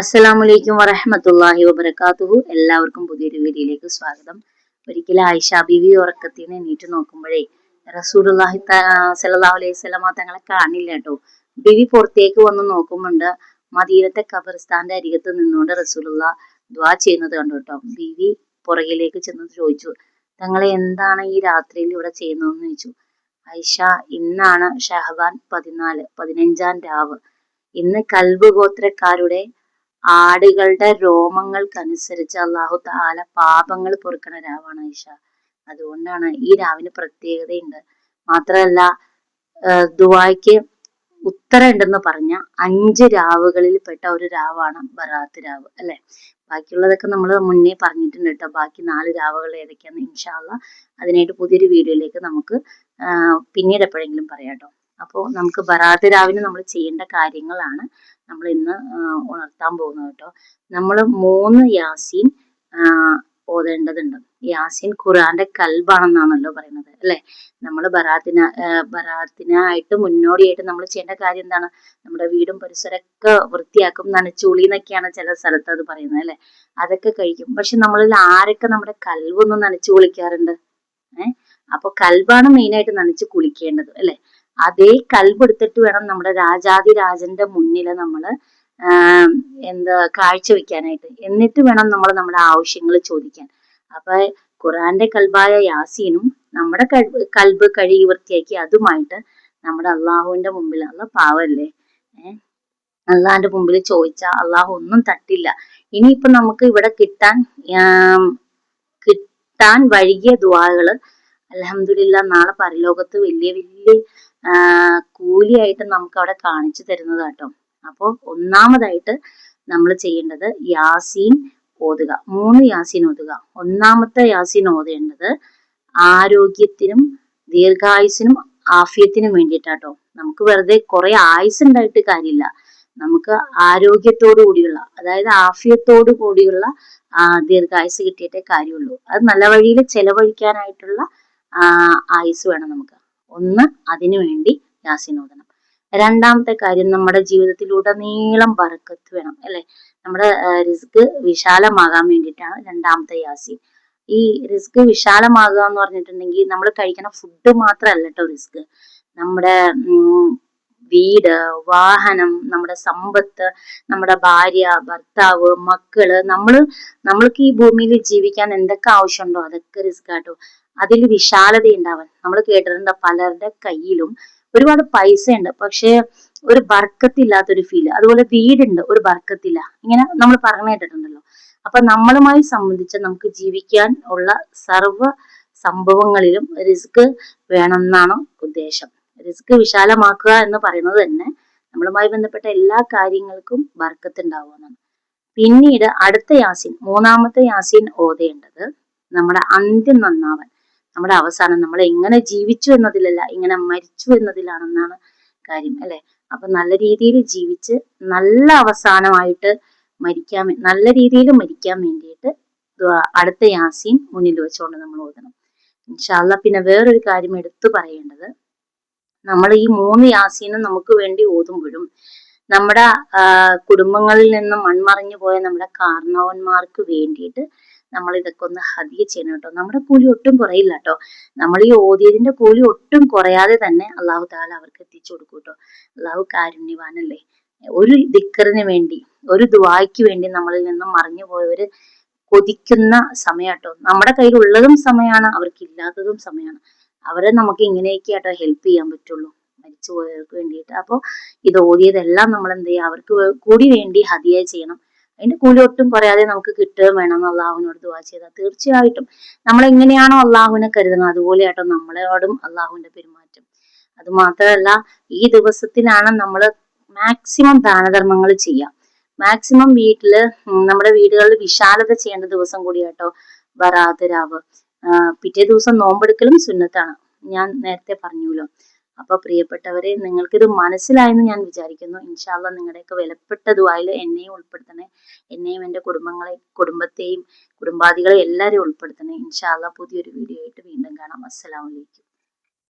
അസ്സലാമലൈക്കും വറഹമത്തല്ലാഹി വബർക്കാത്തുഹു എല്ലാവർക്കും പുതിയൊരു വീഡിയോയിലേക്ക് സ്വാഗതം. ഒരിക്കലും ആയിഷ ബിവി ഉറക്കത്തിൽ നിന്ന് എണീറ്റ് നോക്കുമ്പോഴേ റസൂലുള്ളാഹി സല്ലല്ലാഹു അലൈഹി സ്വലമ തങ്ങളെ കാണില്ല കേട്ടോ. ബിവി പുറത്തേക്ക് വന്ന് നോക്കുമ്പോണ്ട് മദീനത്തെ ഖബർസ്ഥാന്റെ അരികത്ത് നിന്നുകൊണ്ട് റസൂലുള്ള ദ്വാ ചെയ്യുന്നത് കണ്ടു കേട്ടോ. ബിവി പുറകിലേക്ക് ചെന്ന് ചോദിച്ചു തങ്ങളെ എന്താണ് ഈ രാത്രിയിൽ ഇവിടെ ചെയ്യുന്നതെന്ന് ചോദിച്ചു. ഐഷ ഇന്നാണ് ഷഹബാൻ പതിനാല് പതിനഞ്ചാം രാവ്. ഇന്ന് കൽബ് ഗോത്രക്കാരുടെ ആടുകളുടെ രോമങ്ങൾക്കനുസരിച്ച് അള്ളാഹു താല പാപങ്ങൾ പൊറുക്കണ രാവാണ് ഐഷ. അതുകൊണ്ടാണ് ഈ രാവിന് പ്രത്യേകതയുണ്ട്. മാത്രമല്ല ദുബായ്ക്ക് ഉത്തരം ഉണ്ടെന്ന് പറഞ്ഞ അഞ്ച് രാവുകളിൽ പെട്ട ഒരു രാവാണ് ബറാത്ത് രാവ് അല്ലെ? ബാക്കിയുള്ളതൊക്കെ നമ്മൾ മുന്നേ പറഞ്ഞിട്ടുണ്ട് കേട്ടോ. ബാക്കി നാല് രാവുകൾ ഏതൊക്കെയാന്ന് ഇൻഷാല്ല അതിനായിട്ട് പുതിയൊരു വീഡിയോയിലേക്ക് നമുക്ക് പിന്നീട് എപ്പോഴെങ്കിലും പറയാം കേട്ടോ. അപ്പോൾ നമുക്ക് ബറാത്ത് രാവിന് നമ്മൾ ചെയ്യേണ്ട കാര്യങ്ങളാണ്. നമ്മൾ ഇന്ന് ഉണർത്താൻ പോകുന്നത് കേട്ടോ. നമ്മൾ മൂന്ന് യാസീൻ ഓതേണ്ടതുണ്ട്. യാസീൻ ഖുറാന്റെ കൽബാണെന്നാണല്ലോ പറയുന്നത് അല്ലെ? നമ്മൾ ബറാത്തിന ബറാത്തിനായിട്ട് മുന്നോടിയായിട്ട് നമ്മൾ ചെയ്യേണ്ട കാര്യം എന്താണ്? നമ്മുടെ വീടും പരിസരമൊക്കെ വൃത്തിയാക്കും നനച്ചുളി എന്നൊക്കെയാണ് ചില സ്ഥലത്ത് അത് പറയുന്നത് അല്ലെ? അതൊക്കെ കഴിക്കും. പക്ഷെ നമ്മളിൽ ആരൊക്കെ നമ്മുടെ കൽവൊന്നും നനച്ചു കുളിക്കാറുണ്ട്? ഏഹ് അപ്പൊ കൽബാണ് മെയിനായിട്ട് നനച്ച് കുളിക്കേണ്ടത് അല്ലെ? അതേ കൽവെടുത്തിട്ട് വേണം നമ്മുടെ രാജാതിരാജന്റെ മുന്നിൽ നമ്മൾ എന്താ കാഴ്ചവെക്കാനായിട്ട്. എന്നിട്ട് വേണം നമ്മൾ നമ്മുടെ ആവശ്യങ്ങൾ ചോദിക്കാൻ. അപ്പൊ ഖുറാന്റെ കൽബായ യാസീനും നമ്മുടെ കൽബ് കഴുകി വൃത്തിയാക്കി അതുമായിട്ട് നമ്മുടെ അള്ളാഹുവിന്റെ മുമ്പിൽ അല്ല പാവല്ലേ? ഏഹ് അള്ളാഹിന്റെ മുമ്പിൽ ചോദിച്ചാൽ അള്ളാഹു ഒന്നും തട്ടില്ല. ഇനിയിപ്പൊ നമുക്ക് ഇവിടെ കിട്ടാൻ കിട്ടാൻ വൈകിയ ദ്വാകൾ അലഹമില്ല നാളെ പരലോകത്ത് വലിയ വലിയ കൂലിയായിട്ട് നമുക്ക് അവിടെ കാണിച്ചു തരുന്നത് കേട്ടോ അപ്പോൾ ഒന്നാമതായിട്ട് നമ്മൾ ചെയ്യേണ്ടത് യാസീൻ ഓതുക. മൂന്ന് യാസീൻ ഓതുക. ഒന്നാമത്തെ യാസീൻ ഓതേണ്ടത് ആരോഗ്യത്തിനും ദീർഘായുസിനും ആഫ്യത്തിനും വേണ്ടിയിട്ടാട്ടോ. നമുക്ക് വെറുതെ കുറെ ആയുസ് ഉണ്ടായിട്ട് കാര്യമില്ല. നമുക്ക് ആരോഗ്യത്തോടു കൂടിയുള്ള അതായത് ആഫ്യത്തോടു കൂടിയുള്ള ദീർഘായുസ് കിട്ടിയിട്ടേ കാര്യമുള്ളൂ. അത് നല്ല വഴിയിൽ ചെലവഴിക്കാനായിട്ടുള്ള ആയുസ് വേണം നമുക്ക്. ഒന്ന് അതിനു വേണ്ടി ഓതണം രണ്ടാമത്തെ കാര്യം നമ്മുടെ ജീവിതത്തിലുടനീളം ബറക്കത്ത് വേണം അല്ലെ? നമ്മുടെ റിസ്ക് വിശാലമാകാൻ വേണ്ടിയിട്ടാണ് രണ്ടാമത്തെ യാസി ഈ റിസ്ക് വിശാലമാകുക എന്ന് പറഞ്ഞിട്ടുണ്ടെങ്കിൽ നമ്മൾ കഴിക്കുന്ന ഫുഡ് മാത്രമല്ല കേട്ടോ റിസ്ക് നമ്മുടെ വീട് വാഹനം നമ്മുടെ സമ്പത്ത് നമ്മുടെ ഭാര്യ ഭർത്താവ് മക്കൾ നമ്മൾ നമ്മൾക്ക് ഈ ഭൂമിയിൽ ജീവിക്കാൻ എന്തൊക്കെ ആവശ്യമുണ്ടോ അതൊക്കെ റിസ്ക് ആട്ടോ അതിൽ വിശാലത ഉണ്ടാവാൻ നമ്മൾ കേട്ടിട്ടുണ്ട് പലരുടെ കയ്യിലും ഒരുപാട് പൈസ ഉണ്ട് പക്ഷെ ഒരു ബർക്കത്തില്ലാത്തൊരു ഫീൽ അതുപോലെ വീടുണ്ട് ഒരു ബർക്കത്തില്ല ഇങ്ങനെ നമ്മൾ പറഞ്ഞു കേട്ടിട്ടുണ്ടല്ലോ. അപ്പൊ നമ്മളുമായി സംബന്ധിച്ച് നമുക്ക് ജീവിക്കാൻ ഉള്ള സർവ സംഭവങ്ങളിലും റിസ്ക് വേണമെന്നാണ് ഉദ്ദേശം. റിസ്ക് വിശാലമാക്കുക എന്ന് പറയുന്നത് തന്നെ നമ്മളുമായി ബന്ധപ്പെട്ട എല്ലാ കാര്യങ്ങൾക്കും ബർക്കത്ത് ഉണ്ടാവുമെന്നാണ് പിന്നീട് അടുത്ത യാസിൻ മൂന്നാമത്തെ യാസിൻ ഓതേണ്ടത് നമ്മുടെ അന്ത്യം നന്നാവാൻ. നമ്മുടെ അവസാനം നമ്മൾ എങ്ങനെ ജീവിച്ചു എന്നതിലല്ല ഇങ്ങനെ മരിച്ചു എന്നതിലാണെന്നാണ് കാര്യം അല്ലെ? അപ്പൊ നല്ല രീതിയിൽ ജീവിച്ച് നല്ല അവസാനമായിട്ട് മരിക്കാൻ നല്ല രീതിയിൽ മരിക്കാൻ വേണ്ടിയിട്ട് അടുത്ത യാസീൻ മുന്നിൽ വെച്ചുകൊണ്ട് നമ്മൾ ഓതണം. ഇൻഷാല്ല പിന്നെ വേറൊരു കാര്യം എടുത്തു പറയേണ്ടത് നമ്മൾ ഈ മൂന്ന് യാസീനും നമുക്ക് വേണ്ടി ഓതുമ്പോഴും നമ്മുടെ കുടുംബങ്ങളിൽ നിന്നും മൺമറിഞ്ഞു പോയ നമ്മുടെ കാരണവന്മാർക്ക് വേണ്ടിയിട്ട് നമ്മൾ ഇതൊക്കെ ഒന്ന് ഹതിയ ചെയ്യണം കേട്ടോ. നമ്മുടെ കൂലി ഒട്ടും കുറയില്ല കേട്ടോ. നമ്മൾ ഈ ഓതിയതിന്റെ കൂലി ഒട്ടും കുറയാതെ തന്നെ അള്ളാഹു താല അവർക്ക് എത്തിച്ചു കൊടുക്കും കേട്ടോ. അള്ളാഹു കാരുണ്യവാനല്ലേ? ഒരു ദിക്കറിന് വേണ്ടി ഒരു ദുവായ്ക്ക് വേണ്ടി നമ്മളിൽ നിന്നും മറിഞ്ഞു പോയവര് കൊതിക്കുന്ന സമയാട്ടോ നമ്മുടെ കയ്യിൽ ഉള്ളതും സമയമാണ് അവർക്ക് ഇല്ലാത്തതും സമയമാണ് അവരെ നമുക്ക് ഇങ്ങനെയൊക്കെ ആട്ടോ ഹെൽപ്പ് ചെയ്യാൻ പറ്റുള്ളൂ. മരിച്ചു പോയവർക്ക് വേണ്ടിയിട്ട്. അപ്പോൾ ഇത് ഓതിയതെല്ലാം നമ്മൾ എന്ത് ചെയ്യുക അവർക്ക് കൂടി വേണ്ടി ഹതിയായി ചെയ്യണം. അതിന്റെ കൂലി ഒട്ടും കുറയാതെ നമുക്ക് കിട്ടുകയും വേണം എന്ന് അള്ളാഹുവിനോട് ദുവാ ചെയ്താൽ തീർച്ചയായിട്ടും നമ്മൾ എങ്ങനെയാണോ അള്ളാഹുവിനെ കരുതുന്നത് അതുപോലെയാട്ടോ നമ്മളോടും അള്ളാഹുവിന്റെ പെരുമാറ്റം. അത് മാത്രമല്ല ഈ ദിവസത്തിലാണ് നമ്മൾ മാക്സിമം ദാനധർമ്മങ്ങൾ ചെയ്യാം മാക്സിമം വീട്ടിൽ നമ്മുടെ വീടുകളിൽ വിശാലത ചെയ്യേണ്ട ദിവസം കൂടിയാട്ടോ വരാതെ രാവ്. പിറ്റേ ദിവസം നോമ്പെടുക്കലും സുന്നത്താണ്. ഞാൻ നേരത്തെ പറഞ്ഞുല്ലോ അപ്പൊ പ്രിയപ്പെട്ടവരെ നിങ്ങൾക്കിത് മനസ്സിലായെന്ന് ഞാൻ വിചാരിക്കുന്നു. ഇൻഷാല്ല നിങ്ങളുടെയൊക്കെ വിലപ്പെട്ട ദുബായിൽ എന്നെയും ഉൾപ്പെടുത്തണേ. എന്നെയും എന്റെ കുടുംബങ്ങളെ കുടുംബത്തെയും കുടുംബാദികളെ എല്ലാവരെയും ഉൾപ്പെടുത്തണേ. ഇൻഷാല്ല പുതിയൊരു വീഡിയോ ആയിട്ട് വീണ്ടും കാണാം. അസ്സലാമലൈക്കും